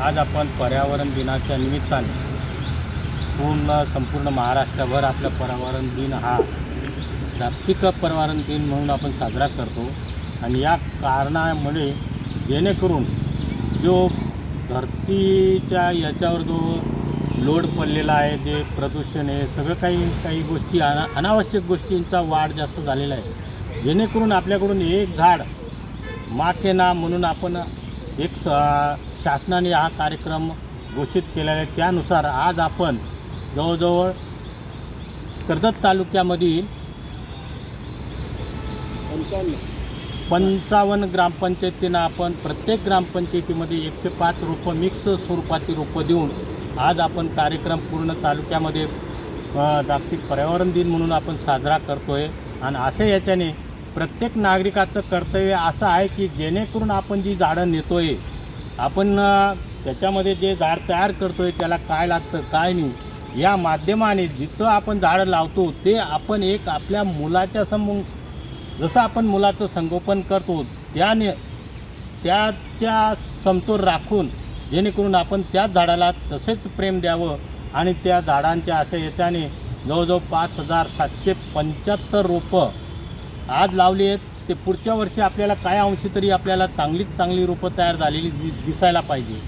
आज आपण पर्यावरण दिनाच्या निमित्ताने पूर्ण संपूर्ण महाराष्ट्रभर आपला पर्यावरण दिन हा जागतिक पर्यावरण दिन म्हणून आपण साजरा करतो. आणि या कारणामुळे जेणेकरून जो धरतीच्या याच्यावर जो लोड पडलेला आहे जे प्रदूषण आहे सगळं काही काही गोष्टी अना अनावश्यक गोष्टींचा वाढ जास्त झालेला आहे. जेणेकरून आपल्याकडून एक झाड माके ना म्हणून आपण एक स शासनाने हा कार्यक्रम घोषित केलेला आहे. त्यानुसार आज आपण जवळजवळ कर्जत तालुक्यामधील पंचावन्न ग्रामपंचायतींना आपण प्रत्येक ग्रामपंचायतीमध्ये एकशे पाच रोपं मिक्स स्वरूपाची रोपं देऊन आज आपण कार्यक्रम पूर्ण तालुक्यामध्ये जागतिक पर्यावरण दिन म्हणून आपण साजरा करतो आहे आणि असे याच्याने प्रत्येक नागरिकाचं कर्तव्य असं आहे की जेणेकरून आपण जी झाडं नेतो आहे आपण त्याच्यामध्ये जे झाड तयार करतो आहे त्याला काय लागतं काय नाही या माध्यमाने जिथं आपण झाडं लावतो ते आपण एक आपल्या मुलाच्या समोर जसं आपण मुलाचं संगोपन करतो त्याने त्याच्या समतोल राखून जेणेकरून आपण त्याच झाडाला तसेच प्रेम द्यावं आणि त्या झाडांच्या अशा याच्याने जवळजवळ पाच हजार सातशे पंच्याहत्तर रोपं आज लावली आहेत. ते पुढच्या वर्षी आपल्याला काय अंशी तरी आपल्याला चांगलीच चांगली रोपं तयार झालेली दि दिसायला पाहिजे.